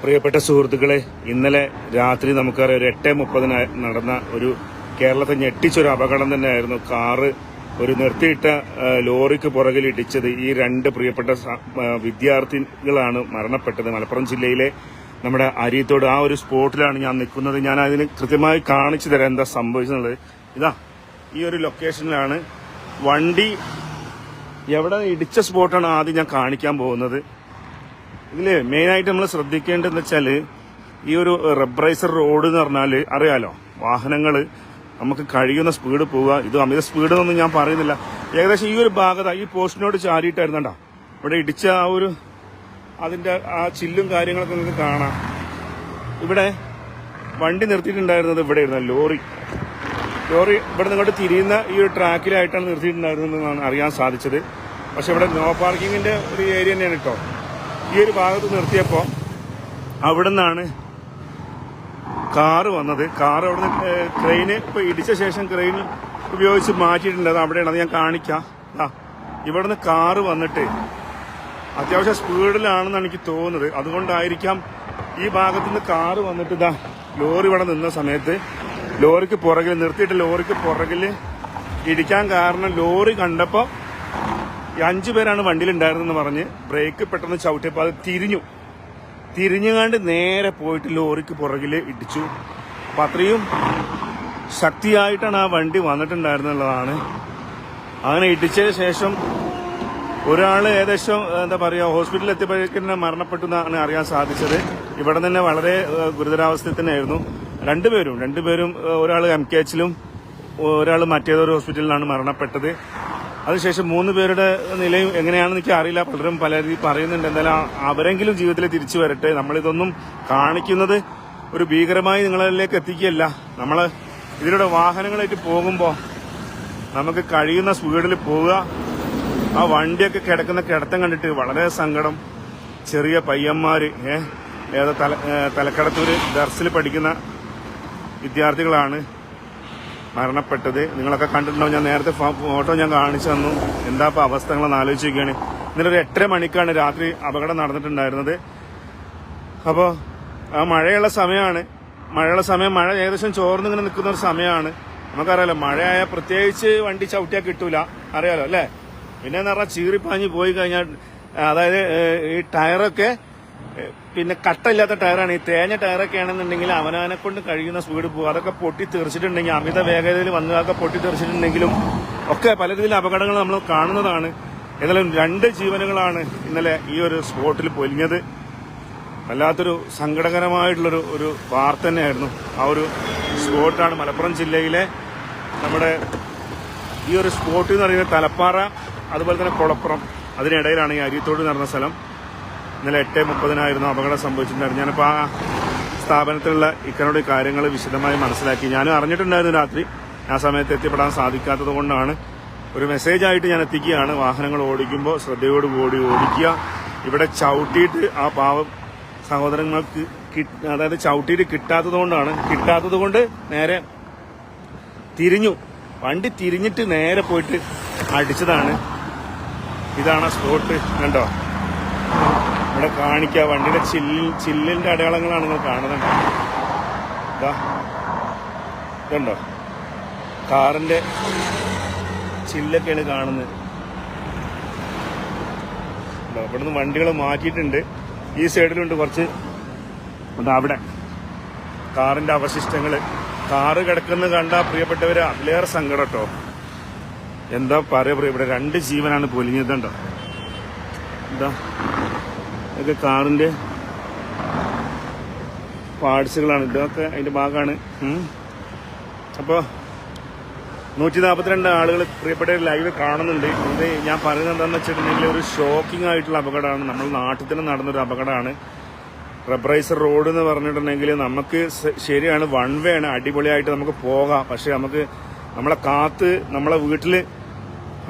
പ്രിയപ്പെട്ട സുഹൃത്തുക്കളെ ഇന്നലെ രാത്രി നമുക്കറിയാം ഒരു എട്ട് മുപ്പതിന് നടന്ന ഒരു കേരളത്തെ ഞെട്ടിച്ചൊരു അപകടം തന്നെയായിരുന്നു. കാറ് ഒരു നിർത്തിയിട്ട ലോറിക്ക് പുറകിൽ ഇടിച്ചത് ഈ രണ്ട് പ്രിയപ്പെട്ട വിദ്യാർത്ഥികളാണ് മരണപ്പെട്ടത്. മലപ്പുറം ജില്ലയിലെ നമ്മുടെ അരിയത്തോട് ആ ഒരു സ്പോട്ടിലാണ് ഞാൻ നിൽക്കുന്നത്. ഞാൻ അതിന് കൃത്യമായി കാണിച്ചു തരാം എന്താ സംഭവിച്ചത് ഇതാ ഈ ഒരു ലൊക്കേഷനിലാണ് വണ്ടി എവിടെ ഇടിച്ച സ്പോട്ടാണ് ആദ്യം ഞാൻ കാണിക്കാൻ പോകുന്നത്. ഇതിൽ മെയിനായിട്ട് നമ്മൾ ശ്രദ്ധിക്കേണ്ടതെന്ന് വെച്ചാൽ ഈ ഒരു റബ്രൈസർ റോഡ് എന്ന് പറഞ്ഞാൽ അറിയാലോ വാഹനങ്ങൾ നമുക്ക് കഴിയുന്ന സ്പീഡ് പോവുക ഇത് അമിത സ്പീഡ് എന്നൊന്നും ഞാൻ പറയുന്നില്ല. ഏകദേശം ഈ ഒരു ഭാഗത്ത് ഈ പോസ്റ്റിനോട് ചാരിയിട്ടായിരുന്നണ്ട ഇവിടെ ഇടിച്ച ആ ഒരു അതിന്റെ ആ ചില്ലും കാര്യങ്ങളൊക്കെ നിങ്ങൾക്ക് കാണാം. ഇവിടെ വണ്ടി നിർത്തിയിട്ടുണ്ടായിരുന്നത് ഇവിടെ ഇരുന്ന ലോറി. ലോറി ഇവിടെ നിങ്ങോട്ട് തിരിയുന്ന ഈ ഒരു ട്രാക്കിലായിട്ടാണ് നിർത്തിയിട്ടുണ്ടായിരുന്നതെന്നാണ് അറിയാൻ സാധിച്ചത്. പക്ഷെ ഇവിടെ നോ പാർക്കിങ്ങിന്റെ ഒരു ഏരിയ തന്നെയാണ് കേട്ടോ ഈ ഒരു ഭാഗത്ത് നിർത്തിയപ്പോൾ അവിടെ നിന്നാണ് കാറ് വന്നത്. കാറ് അവിടെ നിന്ന് ക്രെയിന് ഇപ്പൊ ഇടിച്ച ശേഷം ക്രെയിൻ ഉപയോഗിച്ച് മാറ്റിയിട്ടുണ്ട്. അത് അവിടെയാണ്. അത് ഞാൻ കാണിക്കാം. ആ ഇവിടുന്ന് കാറ് വന്നിട്ട് അത്യാവശ്യം സ്പീഡിലാണെന്നാണ് എനിക്ക് തോന്നുന്നത്. അതുകൊണ്ടായിരിക്കാം ഈ ഭാഗത്ത് നിന്ന് കാറ് വന്നിട്ട് ഇതാ ലോറി ഇവിടെ നിന്ന സമയത്ത് ലോറിക്ക് പുറകിൽ നിർത്തിയിട്ട് ലോറിക്ക് പുറകിൽ ഇടിക്കാൻ കാരണം ലോറി കണ്ടപ്പോൾ ഈ അഞ്ചു പേരാണ് വണ്ടിയിലുണ്ടായിരുന്നെന്ന് പറഞ്ഞ് ബ്രേക്ക് പെട്ടെന്ന് ചവിട്ടിയപ്പോൾ അത് തിരിഞ്ഞു. തിരിഞ്ഞുകാണ്ട് നേരെ പോയിട്ട് ലോറിക്ക് പുറകിൽ ഇടിച്ചു. അപ്പം അത്രയും ശക്തിയായിട്ടാണ് ആ വണ്ടി വന്നിട്ടുണ്ടായിരുന്നുള്ളതാണ്. അങ്ങനെ ഇടിച്ചതിന് ശേഷം ഒരാൾ ഏകദേശം എന്താ പറയുക ഹോസ്പിറ്റലിൽ എത്തിയപ്പോഴേക്കും മരണപ്പെട്ടു എന്നാണ് അറിയാൻ സാധിച്ചത്. ഇവിടെ തന്നെ വളരെ ഗുരുതരാവസ്ഥയിൽ തന്നെയായിരുന്നു. രണ്ടുപേരും രണ്ടുപേരും ഒരാൾ എം കെ എച്ചിലും ഒരാൾ മറ്റേതൊരു ഹോസ്പിറ്റലിലാണ് മരണപ്പെട്ടത്. അതിനുശേഷം മൂന്ന് പേരുടെ നിലയും എങ്ങനെയാണെന്ന് എനിക്ക് അറിയില്ല. പലരും പല രീതിയിൽ പറയുന്നുണ്ട്. എന്തായാലും അവരെങ്കിലും ജീവിതത്തിൽ തിരിച്ചു വരട്ടെ. നമ്മളിതൊന്നും കാണിക്കുന്നത് ഒരു ഭീകരമായി നിങ്ങളിലേക്ക് എത്തിക്കുകയല്ല. നമ്മൾ ഇതിലൂടെ വാഹനങ്ങളായിട്ട് പോകുമ്പോൾ നമുക്ക് കഴിയുന്ന സ്പീഡിൽ പോവുക. ആ വണ്ടിയൊക്കെ കിടക്കുന്ന കിടത്തം കണ്ടിട്ട് വളരെ സങ്കടം. ചെറിയ പയ്യന്മാർ ഏ ഏതോ തല തലക്കടത്തൂർ ദർസിൽ പഠിക്കുന്ന വിദ്യാർത്ഥികളാണ്. മരണപ്പെട്ടത്. നിങ്ങളൊക്കെ കണ്ടിട്ടുണ്ടാവും. ഞാൻ നേരത്തെ ഫോട്ടോ ഞാൻ കാണിച്ചു തന്നു. എന്താ ഇപ്പൊ അവസ്ഥകളെന്ന് ആലോചിക്കുകയാണ് ഇന്നലെ ഒരു എട്ടര മണിക്കാണ് രാത്രി അപകടം നടന്നിട്ടുണ്ടായിരുന്നത്. അപ്പോൾ ആ മഴയുള്ള സമയമാണ്. മഴയുള്ള സമയം മഴ ഏകദേശം ചോർന്നിങ്ങനെ നിൽക്കുന്ന ഒരു സമയമാണ്. നമുക്കറിയാലോ മഴയായ പ്രത്യേകിച്ച് വണ്ടി ചവിട്ടിയാൽ കിട്ടൂല. അറിയാലോ അല്ലേ? പിന്നെ എന്ന് പറഞ്ഞാൽ ചീറിപ്പാഞ്ഞ് പോയി കഴിഞ്ഞാൽ അതായത് ഈ ടയറൊക്കെ പിന്നെ കട്ടില്ലാത്ത ടയറാണ്. ഈ തേഞ്ഞ ടയറൊക്കെ ആണെന്നുണ്ടെങ്കിൽ അവനവനെ കൊണ്ട് കഴിയുന്ന സ്പീഡ് പോകും അതൊക്കെ പൊട്ടി തെറിച്ചിട്ടുണ്ടെങ്കിൽ അമിത വേഗതയിൽ വന്നതൊക്കെ പൊട്ടി തെറിച്ചിട്ടുണ്ടെങ്കിലും ഒക്കെ പല രീതിയിൽ അപകടങ്ങൾ നമ്മൾ കാണുന്നതാണ്. ഏതായാലും രണ്ട് ജീവനുകളാണ് ഇന്നലെ ഈ ഒരു സ്പോട്ടിൽ പൊലിഞ്ഞത്. വല്ലാത്തൊരു സങ്കടകരമായിട്ടുള്ളൊരു ഒരു വാർത്ത തന്നെയായിരുന്നു. ആ ഒരു സ്പോട്ടാണ് മലപ്പുറം ജില്ലയിലെ നമ്മുടെ ഈ ഒരു സ്പോട്ട് എന്ന് പറയുന്നത് തലപ്പാറ അതുപോലെ തന്നെ കുളപ്പുറം. അതിനിടയിലാണ് ഈ അരിയത്തോട് നടന്ന സ്ഥലം. ഇന്നലെ എട്ട് മുപ്പതിനായിരുന്നു അപകടം സംഭവിച്ചിട്ടുണ്ടായിരുന്നു ഞാനിപ്പോൾ ആ സ്ഥാപനത്തിലുള്ള ഇക്കനോട് കാര്യങ്ങൾ വിശദമായി മനസ്സിലാക്കി. ഞാനും അറിഞ്ഞിട്ടുണ്ടായിരുന്നു രാത്രി. ആ സമയത്ത് എത്തിപ്പെടാൻ സാധിക്കാത്തത് കൊണ്ടാണ്. ഒരു മെസ്സേജ് ആയിട്ട് ഞാൻ എത്തിക്കുകയാണ്. വാഹനങ്ങൾ ഓടിക്കുമ്പോൾ ശ്രദ്ധയോടുകൂടി ഓടിക്കുക. ഇവിടെ ചവിട്ടിയിട്ട് ആ പാവം സഹോദരങ്ങൾക്ക് അതായത് ചവിട്ടിയിട്ട് കിട്ടാത്തത് കൊണ്ടാണ്. കിട്ടാത്തത് കൊണ്ട് നേരെ തിരിഞ്ഞു. വണ്ടി തിരിഞ്ഞിട്ട് നേരെ പോയിട്ട് അടിച്ചതാണ്. ഇതാണ് സ്പോട്ട്. കണ്ടോ? ഇവിടെ കാണിക്കുക വണ്ടിയുടെ ചില്ലിൽ ചില്ലിന്റെ അടയാളങ്ങളാണ് നിങ്ങൾ കാണുന്നത്. ഇതാ ഇതുണ്ടോ? കാറിന്റെ ചില്ലൊക്കെയാണ് കാണുന്നത്. ഇതാ, നിന്ന് വണ്ടികൾ മാറ്റിയിട്ടുണ്ട്. ഈ സൈഡിലുണ്ട് കുറച്ച് ഉണ്ട് അവിടെ. കാറിന്റെ അവശിഷ്ടങ്ങൾ കാറ് കിടക്കുന്ന കണ്ട പ്രിയപ്പെട്ടവർ അതിലേറെ സങ്കടം കേട്ടോ. എന്താ പറയാ ഇവിടെ രണ്ട് ജീവനാണ് പൊലിഞ്ഞതുണ്ടോ എന്താ ഇതൊക്കെ കാറിന്റെ പാർട്സുകളാണ്. ഇതൊക്കെ അതിന്റെ ഭാഗമാണ് അപ്പോൾ അപ്പോ നൂറ്റി നാൽപ്പത്തിരണ്ട് ആളുകൾ പ്രിയപ്പെട്ട ലൈവ് കാണുന്നുണ്ട്. ഇത് ഞാൻ പറയുന്നത് എന്താണെന്ന് വെച്ചിട്ടുണ്ടെങ്കിൽ ഒരു ഷോക്കിംഗ് ആയിട്ടുള്ള അപകടമാണ്. നമ്മൾ നാട്ടിൽ തന്നെ നടന്നൊരു അപകടമാണ്. റബ്രൈസർ റോഡ് എന്ന് പറഞ്ഞിട്ടുണ്ടെങ്കിൽ നമുക്ക് ശരിയാണ് വൺ വേ ആണ്. അടിപൊളിയായിട്ട് നമുക്ക് പോകാം. പക്ഷെ നമുക്ക് നമ്മളെ കാത്ത് നമ്മളെ വീട്ടിൽ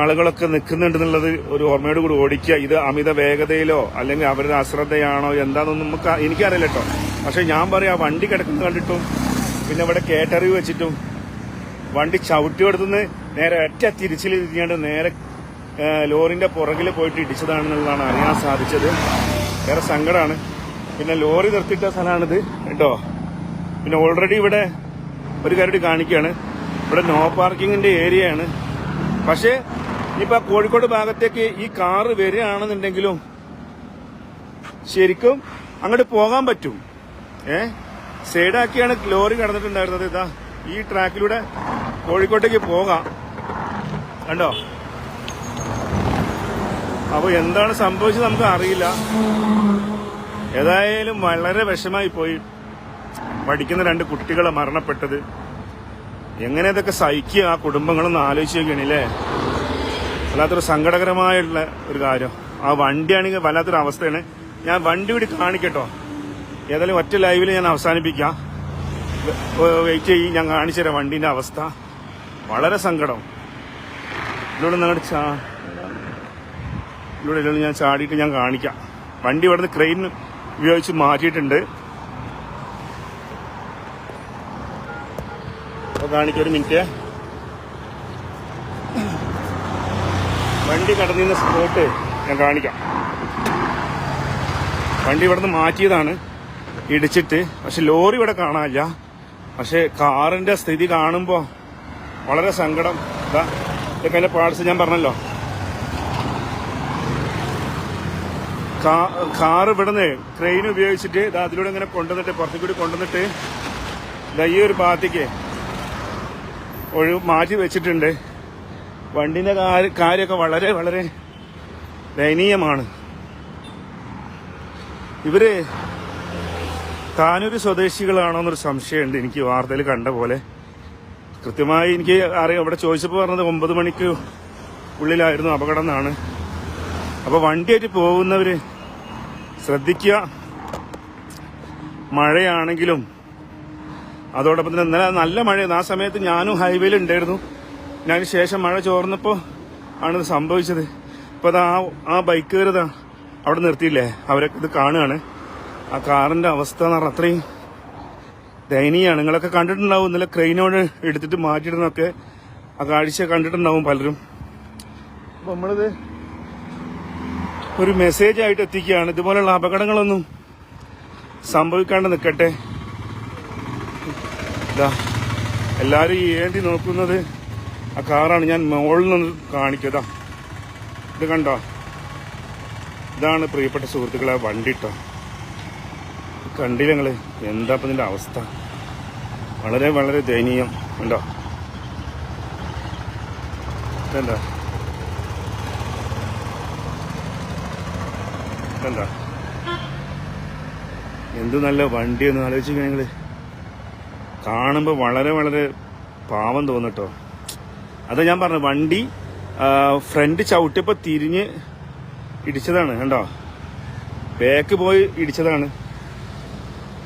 ആളുകളൊക്കെ നിൽക്കുന്നുണ്ടെന്നുള്ളത് ഒരു ഓർമ്മയോട് കൂടി ഓടിക്കുക. ഇത് അമിത വേഗതയിലോ അല്ലെങ്കിൽ അവരുടെ അശ്രദ്ധയാണോ എന്താണെന്നൊന്നും നമുക്ക് എനിക്കറിയില്ല കേട്ടോ. പക്ഷെ ഞാൻ പറയാം വണ്ടി കിടക്കുന്നത് കണ്ടിട്ടും പിന്നെ ഇവിടെ കേറ്ററി വെച്ചിട്ടും വണ്ടി ചവിട്ടി കൊടുത്തുനിന്ന് നേരെ ഒറ്റ തിരിച്ചിൽ തിരിഞ്ഞാണ്ട് നേരെ ലോറിന്റെ പുറകിൽ പോയിട്ട് ഇടിച്ചതാണെന്നുള്ളതാണ് അറിയാൻ സാധിച്ചത്. വേറെ സങ്കടമാണ് പിന്നെ ലോറി നിർത്തിയിട്ട സ്ഥലമാണിത് കേട്ടോ. പിന്നെ ഓൾറെഡി ഇവിടെ ഒരു കാര്യം കാണിക്കുകയാണ്. ഇവിടെ നോ പാർക്കിങ്ങിന്റെ ഏരിയയാണ് പക്ഷേ ഇനിയിപ്പോ ആ കോഴിക്കോട് ഭാഗത്തേക്ക് ഈ കാറ് വരികയാണെന്നുണ്ടെങ്കിലും ശരിക്കും അങ്ങോട്ട് പോകാൻ പറ്റും. ഏ? സൈഡാക്കിയാണ് ലോറി കടന്നിട്ടുണ്ടായിരുന്നത്. ഇതാ ഈ ട്രാക്കിലൂടെ കോഴിക്കോട്ടേക്ക് പോകാം. കണ്ടോ? അപ്പൊ എന്താണ് സംഭവിച്ചത് നമുക്ക് അറിയില്ല. ഏതായാലും വളരെ വിഷമായി പോയി. പഠിക്കുന്ന രണ്ട് കുട്ടികളെ മരണപ്പെട്ടത്. എങ്ങനെ ഇതൊക്കെ സഹിക്കുക ആ കുടുംബങ്ങളൊന്ന് ആലോചിച്ച് നോക്കിയാണില്ലേ? വല്ലാത്തൊരു സങ്കടകരമായിട്ടുള്ള ഒരു കാര്യം. ആ വണ്ടിയാണെങ്കിൽ വല്ലാത്തൊരു അവസ്ഥയാണ്. ഞാൻ വണ്ടി കൂടി കാണിക്കട്ടോ. ഏതായാലും ഒറ്റ ലൈവിൽ ഞാൻ അവസാനിപ്പിക്കാം. വെയിറ്റ് ചെയ്യും ഞാൻ കാണിച്ചു തരാം വണ്ടീന്റെ അവസ്ഥ. വളരെ സങ്കടം. ഇതിലൂടെ നിങ്ങളുടെ ചാ ഇതിലൂടെ ഇതിലൂടെ ഞാൻ ചാടിയിട്ട് ഞാൻ കാണിക്കാം. വണ്ടി ഇവിടുന്ന് ക്രെയിൻ ഉപയോഗിച്ച് മാറ്റിയിട്ടുണ്ട്. അപ്പോൾ കാണിക്കൊരു മിനിറ്റ് വണ്ടി കടന്നിരുന്ന സ്പോട്ട് ഞാൻ കാണിക്കാം. വണ്ടി ഇവിടുന്ന് മാറ്റിയതാണ്. ഇടിച്ചിട്ട്. പക്ഷെ ലോറി ഇവിടെ കാണാനില്ല. പക്ഷെ കാറിന്റെ സ്ഥിതി കാണുമ്പോൾ വളരെ സങ്കടം. ഇതാ ഇതൊക്കെ അതിന്റെ പാർട്സ് ഞാൻ പറഞ്ഞല്ലോ. കാർ ഇവിടുന്ന് ക്രെയിൻ ഉപയോഗിച്ചിട്ട് ഇതാ അതിലൂടെ ഇങ്ങനെ കൊണ്ടുവന്നിട്ട് പുറത്തു കൂടി കൊണ്ടുവന്നിട്ട് ഇതാ ഈ ഒരു ഭാഗത്തേക്ക് ഒഴിവ് മാറ്റി വെച്ചിട്ടുണ്ട്. വണ്ടിന്റെ കാര്യ- കാര്യമൊക്കെ വളരെ വളരെ ദയനീയമാണ്. ഇവർ താനൂര് സ്വദേശികളാണോ എന്നൊരു സംശയമുണ്ട് എനിക്ക് വാർത്തയിൽ കണ്ട പോലെ. കൃത്യമായി എനിക്ക് അറിയാം. അവിടെ ചോദിച്ചപ്പോൾ പറഞ്ഞത് ഒമ്പത് മണിക്ക് ഉള്ളിലായിരുന്നു അപകടം എന്നാണ്. അപ്പൊ വണ്ടിയായിട്ട് പോകുന്നവര് ശ്രദ്ധിക്കുക. മഴയാണെങ്കിലും അതോടൊപ്പം തന്നെ ഇന്നലെ നല്ല മഴയായിരുന്നു. ആ സമയത്ത് ഞാനും ഹൈവേയിൽ ഉണ്ടായിരുന്നു ഞാൻ ശേഷം മഴ ചോർന്നപ്പോൾ ആണ് ഇത് സംഭവിച്ചത്. ഇപ്പൊ അത് ആ ആ ബൈക്കുകാരതാ അവിടെ നിർത്തിയില്ലേ? അവരൊക്കെ ഇത് കാണുകയാണ്. ആ കാറിന്റെ അവസ്ഥ എന്ന് പറഞ്ഞാൽ അത്രയും ദയനീയാണ് നിങ്ങളൊക്കെ കണ്ടിട്ടുണ്ടാവും. ഇന്നലെ ക്രെയിനോട് എടുത്തിട്ട് മാറ്റിയിടുന്നൊക്കെ ആ കാഴ്ച കണ്ടിട്ടുണ്ടാവും പലരും. അപ്പൊ നമ്മളിത് ഒരു മെസ്സേജ് ആയിട്ട് എത്തിക്കുകയാണ്. ഇതുപോലെയുള്ള അപകടങ്ങളൊന്നും സംഭവിക്കാണ്ട് നിൽക്കട്ടെ. ഇതാ എല്ലാരും ഈ ഏന്തി നോക്കുന്നത് ആ കാറാണ് ഞാൻ മുകളിൽ നിന്ന് കാണിക്കതാ ഇത് കണ്ടോ? ഇതാണ് പ്രിയപ്പെട്ട സുഹൃത്തുക്കളെ വണ്ടി ഇട്ടോ കണ്ടില്ല എന്താ ഇപ്പൊ ഇതിന്റെ അവസ്ഥ? വളരെ വളരെ ദയനീയം. കണ്ടോ? എന്താ എന്താ എന്ത് നല്ല വണ്ടി ഒന്ന് ആലോചിക്കുക നിങ്ങൾ. കാണുമ്പോൾ വളരെ വളരെ പാവം തോന്നിട്ടോ അത് ഞാൻ പറഞ്ഞു വണ്ടി ഫ്രണ്ട് ചവിട്ടിയപ്പോൾ തിരിഞ്ഞ് ഇടിച്ചതാണ് കണ്ടോ? ബാക്ക് പോയി ഇടിച്ചതാണ്.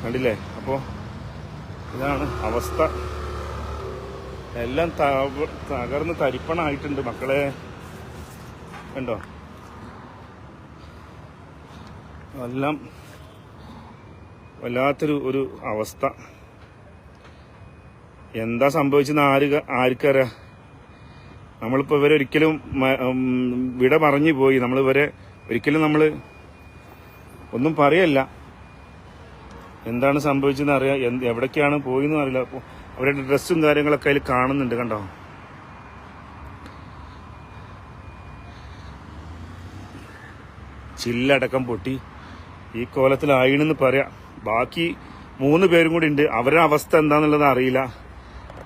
കണ്ടില്ലേ? അപ്പോ ഇതാണ് അവസ്ഥ. എല്ലാം തക- തകർന്ന് തരിപ്പണായിട്ടുണ്ട് മക്കളെ. കണ്ടോ? എല്ലാം വല്ലാത്തൊരു ഒരു അവസ്ഥ. എന്താ സംഭവിച്ചെന്ന് ആര് ആർക്കറിയാം? നമ്മളിപ്പോ ഇവരെ ഒരിക്കലും വിട പറഞ്ഞു പോയി. നമ്മൾ ഇവരെ ഒരിക്കലും നമ്മൾ ഒന്നും പറയല്ല. എന്താണ് സംഭവിച്ചതെന്ന് അറിയാം. എവിടേക്കാണ് പോയെന്ന് അറിയില്ല. അപ്പോൾ അവരുടെ ഡ്രസ്സും കാര്യങ്ങളൊക്കെ അതിൽ കാണുന്നുണ്ട് കണ്ടോ? ചില്ലടക്കം പൊട്ടി. ഈ കോലത്തിലായിണെന്ന് പറയാം. ബാക്കി മൂന്ന് പേരും കൂടി ഉണ്ട്. അവരുടെ അവസ്ഥ എന്താണെന്നുള്ളത് അറിയില്ല.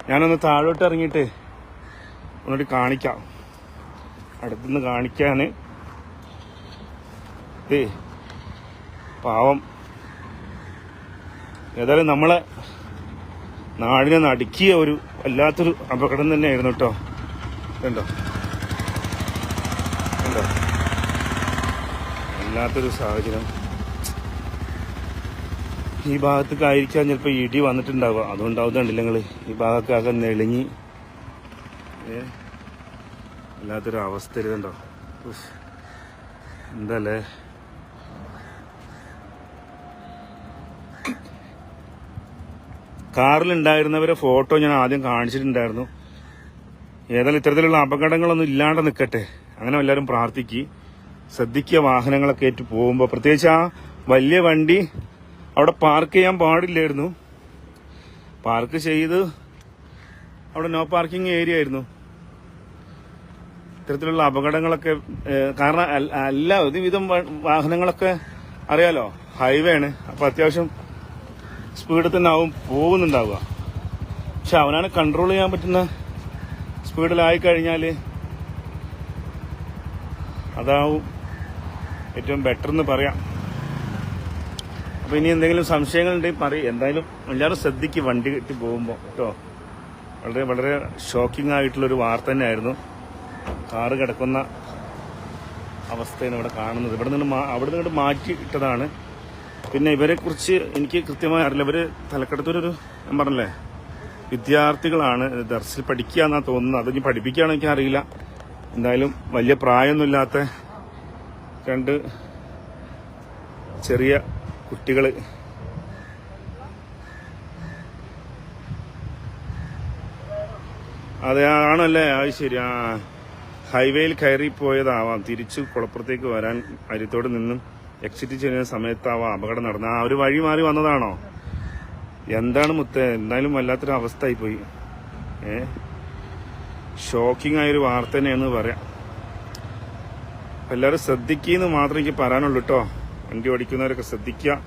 ഞാനൊന്ന് താഴോട്ട് ഇറങ്ങിയിട്ട് ഒന്നുകൂടി കാണിക്കാം. അടുത്തുനിന്ന് കാണിക്കാന്. ഏ പാവം. ഏതായാലും നമ്മളെ നാടിനെ നടുക്കിയ ഒരു വല്ലാത്തൊരു അപകടം തന്നെയായിരുന്നു കേട്ടോ. കണ്ടോ? കണ്ടോ? വല്ലാത്തൊരു സാഹചര്യം. ഈ ഭാഗത്തേക്കായിരിക്കാൻ ചിലപ്പോൾ ഇടി വന്നിട്ടുണ്ടാവുക. അതുകൊണ്ടാവും കണ്ടില്ല നിങ്ങൾ ഈ ഭാഗത്തേക്കാകെ നെളിഞ്ഞി ഏ? വല്ലാത്തൊരു അവസ്ഥ ഇരുന്നുണ്ടോ. എന്തല്ലേ? കാറിലുണ്ടായിരുന്നവരെ ഫോട്ടോ ഞാൻ ആദ്യം കാണിച്ചിട്ടുണ്ടായിരുന്നു. ഏതായാലും ഇത്തരത്തിലുള്ള അപകടങ്ങളൊന്നും ഇല്ലാണ്ട് നിൽക്കട്ടെ അങ്ങനെ എല്ലാവരും പ്രാർത്ഥിക്കുക ശ്രദ്ധിക്കുക വാഹനങ്ങളൊക്കെ ഏറ്റു പോകുമ്പോൾ പ്രത്യേകിച്ച് ആ വലിയ വണ്ടി അവിടെ പാർക്ക് ചെയ്യാൻ പാടില്ലായിരുന്നു. പാർക്ക് ചെയ്ത് അവിടെ നോ പാർക്കിംഗ് ഏരിയ ആയിരുന്നു. ഇത്തരത്തിലുള്ള അപകടങ്ങളൊക്കെ കാരണം എല്ലാ ഒരുവിധം വാഹനങ്ങളൊക്കെ അറിയാലോ ഹൈവേ ആണ്. അപ്പൊ അത്യാവശ്യം സ്പീഡിൽ തന്നെ ആവും പോകുന്നുണ്ടാവുക. പക്ഷെ അവനാണ് കൺട്രോൾ ചെയ്യാൻ പറ്റുന്ന സ്പീഡിലായി കഴിഞ്ഞാൽ അതാവും ഏറ്റവും ബെറ്റർ എന്ന് പറയാം. അപ്പൊ ഇനി എന്തെങ്കിലും സംശയങ്ങൾ സംശയങ്ങളുണ്ടെങ്കിൽ പറയും. എന്തായാലും എല്ലാവരും ശ്രദ്ധിക്കും വണ്ടി കെട്ടി പോകുമ്പോൾ കേട്ടോ. വളരെ വളരെ ഷോക്കിംഗ് ആയിട്ടുള്ളൊരു വാർത്ത തന്നെയായിരുന്നു. കാറ് കിടക്കുന്ന അവസ്ഥയാണ് ഇവിടെ കാണുന്നത്. ഇവിടെ നിന്ന് അവിടെ നിന്ന് മാറ്റി ഇട്ടതാണ്. പിന്നെ ഇവരെക്കുറിച്ച് എനിക്ക് കൃത്യമായി അറിയില്ല. ഇവർ തലക്കെടുത്തൊരു ഞാൻ പറഞ്ഞല്ലേ വിദ്യാർത്ഥികളാണ്. ദർസിൽ പഠിക്കുക എന്നാ തോന്നുന്നത്. അത് ഇനി പഠിപ്പിക്കുകയാണോ എനിക്ക് അറിയില്ല. എന്തായാലും വലിയ പ്രായമൊന്നുമില്ലാത്ത രണ്ട് ചെറിയ കുട്ടികൾ അതെ ആണല്ലേ? അത് ശരി. ആ. ഹൈവേയിൽ കയറി പോയതാവാം. തിരിച്ചു കുളപ്പുറത്തേക്ക് വരാൻ അരിത്തോട് നിന്നും എക്സിറ്റ് ചെയ്യുന്ന സമയത്താവാം അപകടം നടന്ന ആ ഒരു വഴി മാറി വന്നതാണോ? എന്താണ് മുത്ത? എന്തായാലും വല്ലാത്തൊരു അവസ്ഥയായി പോയി. ഏ? ഷോക്കിംഗ് ആയൊരു വാർത്ത തന്നെയെന്ന് പറയാം. എല്ലാവരും ശ്രദ്ധിക്കുന്നു മാത്രം എനിക്ക് പറയാനുള്ളൂ കേട്ടോ വണ്ടി ഓടിക്കുന്നവരൊക്കെ ശ്രദ്ധിക്കുക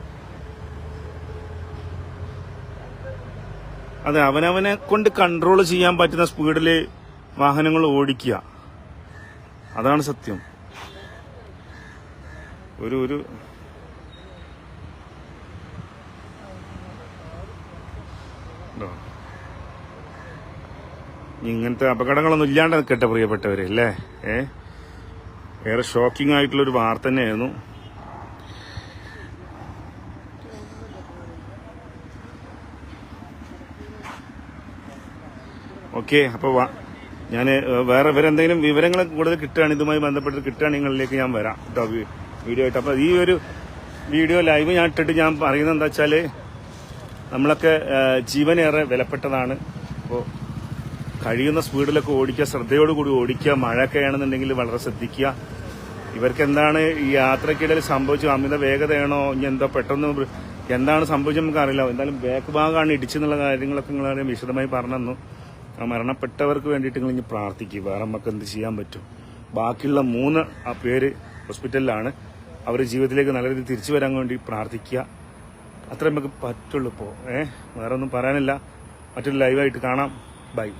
അതെ അവനവനെ കൊണ്ട് കൺട്രോൾ ചെയ്യാൻ പറ്റുന്ന സ്പീഡിൽ വാഹനങ്ങൾ ഓടിക്കുക അതാണ് സത്യം. ഒരു ഒരു? ഇങ്ങനത്തെ അപകടങ്ങളൊന്നും ഇല്ലാണ്ട് നിൽക്കട്ടെ പ്രിയപ്പെട്ടവരെ അല്ലേ? ഏ? ഏറെ ഷോക്കിംഗ് ആയിട്ടുള്ളൊരു വാർത്ത തന്നെയായിരുന്നു. ഓക്കെ അപ്പോൾ ഞാൻ വേറെ ഇവരെന്തെങ്കിലും വിവരങ്ങൾ കൂടുതൽ കിട്ടുകയാണ് ഇതുമായി ബന്ധപ്പെട്ട് കിട്ടുകയാണ് നിങ്ങളിലേക്ക് ഞാൻ വരാം കേട്ടോ വീഡിയോ ആയിട്ട്. അപ്പോൾ ഈ ഒരു വീഡിയോ ലൈവ് ഞാൻ ഇട്ടിട്ട് ഞാൻ പറയുന്നത് എന്താ വെച്ചാൽ നമ്മളൊക്കെ ജീവനേറെ വിലപ്പെട്ടതാണ്. അപ്പോൾ കഴിയുന്ന സ്പീഡിലൊക്കെ ഓടിക്കുക ശ്രദ്ധയോടുകൂടി ഓടിക്കുക മഴയൊക്കെ ആണെന്നുണ്ടെങ്കിൽ വളരെ ശ്രദ്ധിക്കുക. ഇവർക്ക് എന്താണ് ഈ യാത്രക്കിടയിൽ സംഭവിച്ചു അമിത വേഗതയാണോ ഇനി എന്തോ പെട്ടെന്ന് എന്താണ് സംഭവിച്ചത് നമുക്ക് അറിയില്ല എന്തായാലും ബാക്ക് ഭാഗമാണ് ഇടിച്ചെന്നുള്ള കാര്യങ്ങളൊക്കെ നിങ്ങളെ വിശദമായി പറഞ്ഞു ആ മരണപ്പെട്ടവർക്ക് വേണ്ടിയിട്ട് നിങ്ങൾ ഇനി പ്രാർത്ഥിക്കുക വേറെ നമുക്ക് എന്ത് ചെയ്യാൻ പറ്റും? ബാക്കിയുള്ള മൂന്ന് ആ പേര് ഹോസ്പിറ്റലിലാണ്. അവർ ജീവിതത്തിലേക്ക് നല്ല രീതിയിൽ തിരിച്ചു വരാൻ വേണ്ടി പ്രാർത്ഥിക്കുക. അത്രേ നമുക്ക് പറ്റുള്ളൂ ഇപ്പോൾ ഏഹ് വേറെ ഒന്നും പറയാനില്ല. മറ്റൊരു ലൈവായിട്ട് കാണാം. ബൈ